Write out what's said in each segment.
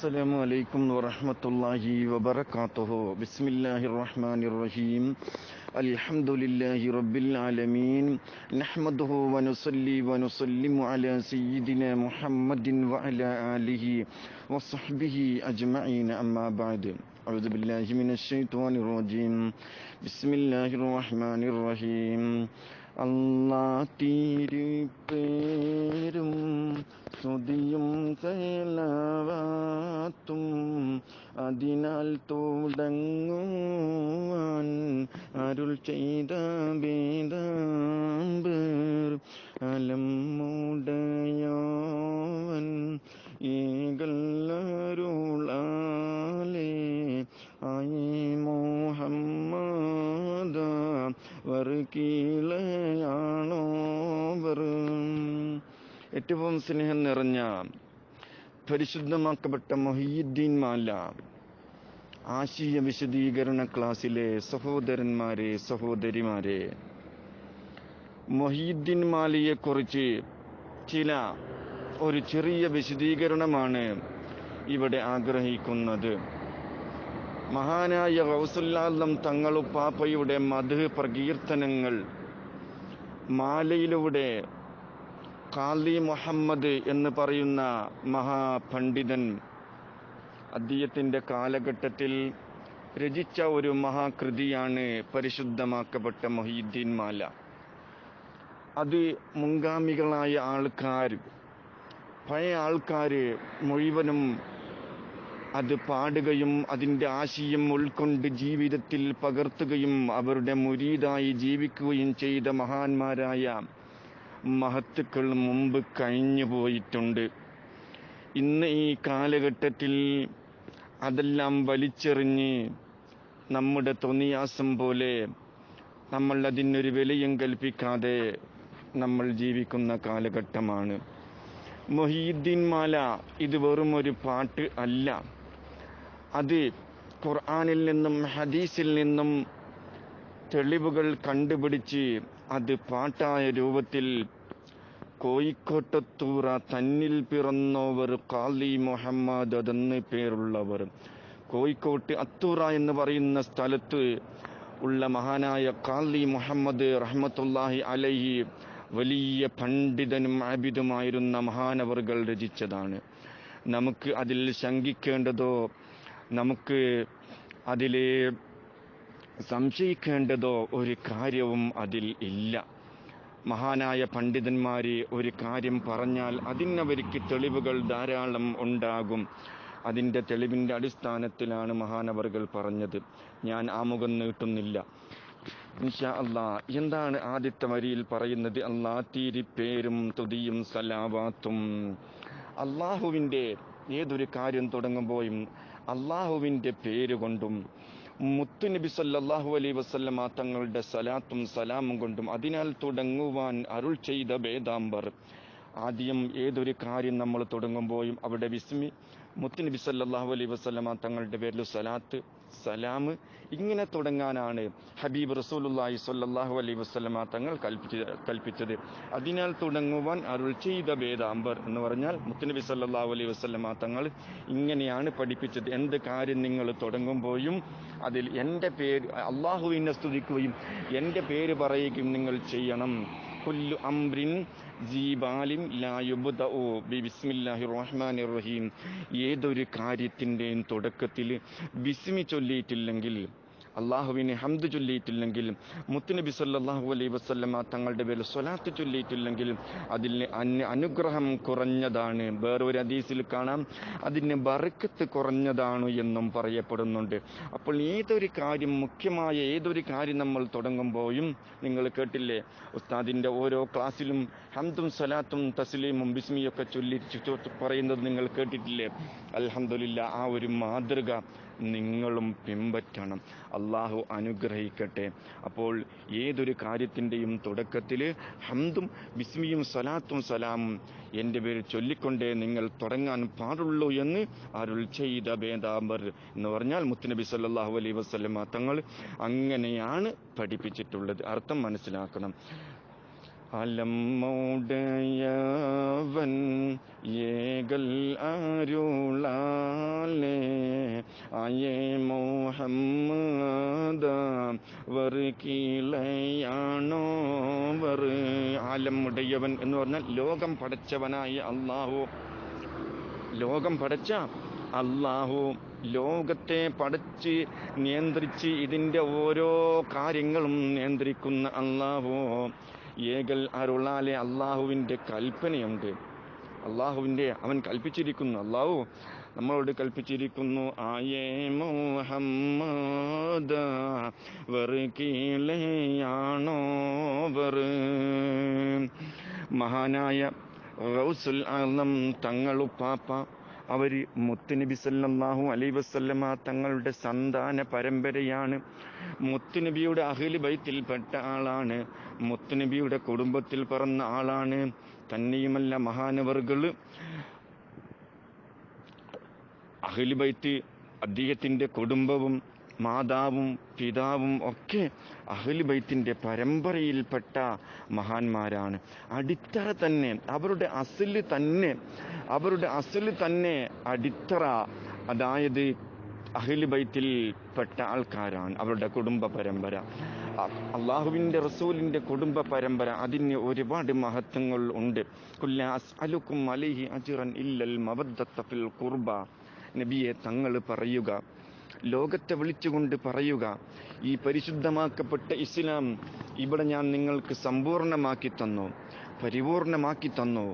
السلام عليكم ورحمة الله وبركاته بسم الله الرحمن الرحيم الحمد لله رب العالمين نحمده ونصلي ونسلم على سيدنا محمد وعلى آله وصحبه أجمعين أما بعد أعوذ بالله من الشيطان الرجيم بسم الله الرحمن الرحيم അല്ലാ തീരുപ്പേരും സ്തുതിയും സേലവാത്തും അതിനാൽ തുടങ്ങുവാൻ അരുൾ ചെയ്ത വേദാമ്പർ അലമുടയോവൻ ഏകല്ലരുളാലേ ആയി മോഹമ്മദ വർക്കീലയാണോ വർ ഏറ്റവും സ്നേഹം നിറഞ്ഞ പരിശുദ്ധമാക്കപ്പെട്ട മൊഹീദ്ദീൻ മാല ആശയ വിശദീകരണ ക്ലാസ്സിലെ സഹോദരന്മാരെ സഹോദരിമാരെ മൊഹീദ്ദീൻ കുറിച്ച് ചില ഒരു ചെറിയ വിശദീകരണമാണ് ഇവിടെ ആഗ്രഹിക്കുന്നത്. മഹാനായ ഗൗസുല്ലാലം തങ്ങളുപ്പാപ്പയുടെ മധു പ്രകീർത്തനങ്ങൾ മാലയിലൂടെ കാലി മുഹമ്മദ് എന്ന് പറയുന്ന മഹാപണ്ഡിതൻ അദ്ദേഹത്തിന്റെ കാലഘട്ടത്തിൽ രചിച്ച ഒരു മഹാകൃതിയാണ് പരിശുദ്ധമാക്കപ്പെട്ട മൊഹീദ്ദീൻ മാല. അത് മുൻഗാമികളായ ആൾക്കാർ പഴയ ആൾക്കാർ മുഴുവനും അത് പാടുകയും അതിന്റെ ആശയം ഉൾക്കൊണ്ട് ജീവിതത്തിൽ പകർത്തുകയും അവരുടെ മുരീതായി ജീവിക്കുകയും ചെയ്ത മഹാന്മാരായ മഹത്തുക്കൾ മുമ്പ് കഴിഞ്ഞു പോയിട്ടുണ്ട് ഇന്ന് ഈ കാലഘട്ടത്തിൽ അതെല്ലാം വലിച്ചെറിഞ്ഞ് നമ്മുടെ തൊന്നിയാസം പോലെ നമ്മൾ അതിനൊരു വിലയും കൽപ്പിക്കാതെ നമ്മൾ ജീവിക്കുന്ന കാലഘട്ടമാണ്. മൊഹീദ്ദീൻ മാല ഇത് വെറും ഒരു പാട്ട് അല്ല. അത് ഖുർആാനിൽ നിന്നും ഹദീസിൽ നിന്നും തെളിവുകൾ കണ്ടുപിടിച്ച് അത് പാട്ടായ രൂപത്തിൽ കോയിക്കോട്ടത്തൂറ തന്നിൽ പിറന്നവർ കാലി മുഹമ്മദ് അതെന്ന് പേരുള്ളവർ. കോഴിക്കോട്ട് അത്തൂറ എന്ന് പറയുന്ന സ്ഥലത്ത് ഉള്ള മഹാനായ കാലി മുഹമ്മദ് റഹ്മത്തുല്ലാഹി അലഹി വലിയ പണ്ഡിതനും ആബിദുമായിരുന്ന മഹാനവറുകൾ രചിച്ചതാണ്. നമുക്ക് അതിൽ ശങ്കിക്കേണ്ടതോ നമുക്ക് അതിൽ സംശയിക്കേണ്ടതോ ഒരു കാര്യവും അതിൽ ഇല്ല. മഹാനായ പണ്ഡിതന്മാരെ ഒരു കാര്യം പറഞ്ഞാൽ അതിനവർക്ക് തെളിവുകൾ ധാരാളം ഉണ്ടാകും. അതിന്റെ തെളിവിന്റെ അടിസ്ഥാനത്തിലാണ് മഹാനവറുകൾ പറഞ്ഞത്. ഞാൻ ആമുഖം നീട്ടുന്നില്ല. ഇൻഷാ അല്ലാ എന്താണ് ആദ്യത്തെ വരിയിൽ പറയുന്നത്? അല്ലാ തീരി പേരും തുതിയും സലാവാത്തും. അള്ളാഹുവിന്റെ ഏതൊരു കാര്യം തുടങ്ങുമ്പോഴും അള്ളാഹുവിന്റെ പേര് കൊണ്ടും മുത്തുനബി സല്ലാഹു അലൈ വസല്ലമ തങ്ങളുടെ സലാത്തും സലാമും കൊണ്ടും അതിനാൽ തുടങ്ങുവാൻ അരുൾ ചെയ്ത വേദാംബർ. ആദ്യം ഏതൊരു കാര്യം നമ്മൾ തുടങ്ങുമ്പോഴും അവിടെ വിസ്മി മുത്തുനബി സല്ലാഹു അലൈഹി വസല്ലമ തങ്ങളുടെ പേരിൽ സലാത്ത് സലാം ഇങ്ങനെ തുടങ്ങാനാണ് ഹബീബ് റസൂലുള്ളാഹി സല്ലാഹു അലൈഹി വസല്ലമ തങ്ങൾ കൽപ്പിച്ച കൽപ്പിച്ചത്. അതിനാൽ തുടങ്ങുവാൻ അരുൾ ചെയ്ത വേദാംബർ എന്ന് പറഞ്ഞാൽ മുത്തുനബി സല്ലാഹു അലൈഹി വസല്ലമ തങ്ങൾ ഇങ്ങനെയാണ് പഠിപ്പിച്ചത്. എന്ത് കാര്യം നിങ്ങൾ തുടങ്ങുമ്പോഴും അതിൽ എന്റെ പേര് അള്ളാഹുവിനെ സ്തുതിക്കുകയും എന്റെ പേര് പറയുകയും നിങ്ങൾ ചെയ്യണം. കുല്ലു അംറിൻ ജീബാലിൻ ബിസ്മില്ലാഹി റഹ്മാൻ റഹീം ഏതൊരു കാര്യത്തിന്റെയും തുടക്കത്തിൽ ബിസ്മി ചൊല്ലിയിട്ടില്ലെങ്കിൽ അള്ളാഹുവിനെ ഹംദ് ചൊല്ലിയിട്ടില്ലെങ്കിൽ മുത്തുനബി സല്ലാഹു അലൈ വസല്ലമ തങ്ങളുടെ പേരിൽ സ്വലാത്ത് അതിന് അന് അനുഗ്രഹം കുറഞ്ഞതാണ്. വേറൊരു ഹദീസിൽ കാണാം അതിന് ബറക്കത്ത് കുറഞ്ഞതാണ് എന്നും പറയപ്പെടുന്നുണ്ട്. അപ്പോൾ ഏതൊരു കാര്യം മുഖ്യമായ ഏതൊരു കാര്യം നമ്മൾ തുടങ്ങുമ്പോഴും നിങ്ങൾ കേട്ടില്ലേ ഉസ്താദിന്റെ ഓരോ ക്ലാസ്സിലും ഹംദും സലാത്തും തസ്ലീമും ബിസ്മിയൊക്കെ ചൊല്ലി പറയുന്നത് നിങ്ങൾ കേട്ടിട്ടില്ലേ? അലഹമില്ല ആ ഒരു മാതൃക നിങ്ങളും പിൻപറ്റണം. അള്ളാഹു അനുഗ്രഹിക്കട്ടെ. അപ്പോൾ ഏതൊരു കാര്യത്തിന്റെയും തുടക്കത്തിൽ ഹംദും ബിസ്മിയും സലാത്തും സലാമും എന്റെ പേര് ചൊല്ലിക്കൊണ്ടേ നിങ്ങൾ തുടങ്ങാൻ പാടുള്ളൂ എന്ന് അരുൾ ചെയ്ത ഭേദാബർ എന്ന് പറഞ്ഞാൽ മുത്തുനബി സല്ലാഹു അലൈ വസല്ലമ തങ്ങൾ അങ്ങനെയാണ് പഠിപ്പിച്ചിട്ടുള്ളത്. അർത്ഥം മനസ്സിലാക്കണം. അലമ്മൗടയവൻ ഏകൽ അരുളാലേ. അയേ മോഹമ്മദ വെറുക്കിളയാണോവർ ആലമുടയവൻ എന്ന് പറഞ്ഞാൽ ലോകം പടച്ചവനായ അള്ളാഹു ലോകം പടച്ച അള്ളാഹു ലോകത്തെ പടച്ച് നിയന്ത്രിച്ച് ഇതിന്റെ ഓരോ കാര്യങ്ങളും നിയന്ത്രിക്കുന്ന അള്ളാഹു ഏകൽ അരുളാലെ അള്ളാഹുവിന്റെ കൽപ്പനയുണ്ട്. അള്ളാഹുവിന്റെ അവൻ കൽപ്പിച്ചിരിക്കുന്നു. അള്ളാഹു നമ്മളോട് കൽപ്പിച്ചിരിക്കുന്നു. ആയേ മുഹമ്മദ വെറുകീളയാണോ വെറു മഹാനായ റൗസുൽ ആലം തങ്ങളുപ്പാപ്പ അവർ മുത്തുനബി സല്ലാഹു അലൈ വസല്ലമ തങ്ങളുടെ സന്താന പരമ്പരയാണ്. മുത്തുനബിയുടെ അഖിൽ ബൈത്തിൽപ്പെട്ട ആളാണ്. മുത്തുനബിയുടെ കുടുംബത്തിൽ പറന്ന ആളാണ്. തന്നെയുമല്ല മഹാനവർകൾ അഖിൽ ബൈത്ത് അദ്ദേഹത്തിന്റെ കുടുംബവും മാതാവും പിതാവും ഒക്കെ അഹ്ലി ബൈത്തിന്റെ പരമ്പരയിൽപ്പെട്ട മഹാന്മാരാണ്. അടിത്തറ തന്നെ അവരുടെ അസിൽ തന്നെ അവരുടെ അസിൽ തന്നെ അടിത്തറ അതായത് അഹ്ലി ബൈത്തിൽ പെട്ട ആൾക്കാരാണ് അവരുടെ കുടുംബ പരമ്പര. അള്ളാഹുവിന്റെ റസൂലിന്റെ കുടുംബ പരമ്പര അതിന് ഒരുപാട് മഹത്വങ്ങൾ ഉണ്ട്. കുല്ല അലൈഹി അജ്റൻ ഇല്ലൽ മവദ്ദത്ത ഫിൽ ഖുർബ. നബിയെ തങ്ങൾ പറയുക ലോകത്തെ വിളിച്ചുകൊണ്ട് പറയുക ഈ പരിശുദ്ധമാക്കപ്പെട്ട ഇസ്ലാം ഇവിടെ ഞാൻ നിങ്ങൾക്ക് സമ്പൂർണമാക്കി തന്നു പരിപൂർണമാക്കി തന്നു.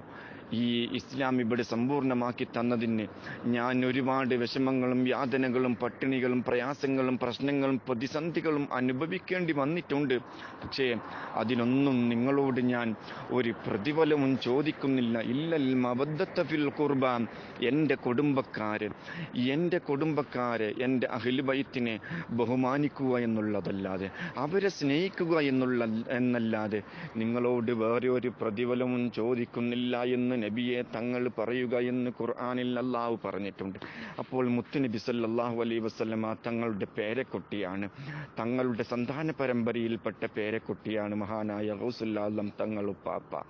ഈ ഇസ്ലാം ഇവിടെ സമ്പൂർണമാക്കി തന്നതിന് ഞാൻ ഒരുപാട് വിഷമങ്ങളും യാതനകളും പട്ടിണികളും പ്രയാസങ്ങളും പ്രശ്നങ്ങളും പ്രതിസന്ധികളും അനുഭവിക്കേണ്ടി വന്നിട്ടുണ്ട്. പക്ഷേ അതിനൊന്നും നിങ്ങളോട് ഞാൻ ഒരു പ്രതിഫലവും ചോദിക്കുന്നില്ല. ഇല്ലൽ മബദ്ധത്ത ഫിൽ കുർബാൻ എന്റെ കുടുംബക്കാര് എന്റെ കുടുംബക്കാര് എന്റെ അഹിൽബൈത്തിനെ ബഹുമാനിക്കുക എന്നുള്ളതല്ലാതെ അവരെ സ്നേഹിക്കുക എന്നുള്ള എന്നല്ലാതെ നിങ്ങളോട് വേറെ ഒരു പ്രതിഫലവും ചോദിക്കുന്നില്ല എന്ന് നബിയെ തങ്ങൾ പറയുക എന്ന് ഖുർആാനിൽ അള്ളാഹു പറഞ്ഞിട്ടുണ്ട്. അപ്പോൾ മുത്തുനബി സല്ലാഹു അലൈ വസല്ലമ തങ്ങളുടെ പേരക്കുട്ടിയാണ്. തങ്ങളുടെ സന്താന പരമ്പരയിൽപ്പെട്ട പേരക്കുട്ടിയാണ് മഹാനായ ഗൗസുല്ലാലം തങ്ങളുപ്പാപ്പ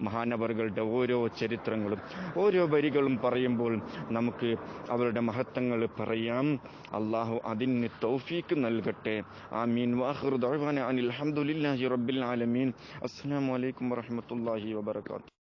മഹാനവറുകളുടെ ഓരോ ചരിത്രങ്ങളും ഓരോ വരികളും പറയുമ്പോൾ നമുക്ക് അവരുടെ മഹത്വങ്ങൾ പറയാം. അള്ളാഹു അതിന് തൗഫീക്ക് നൽകട്ടെ. ആമീൻ. മീൻ ദഅ്വാന അനിൽ ഹംദുലില്ലാഹി റബ്ബിൽ ആലമീൻ. അസ്സാം വലൈക്കും വറഹ്മത്തുള്ളാഹി വബറകാതുഹു.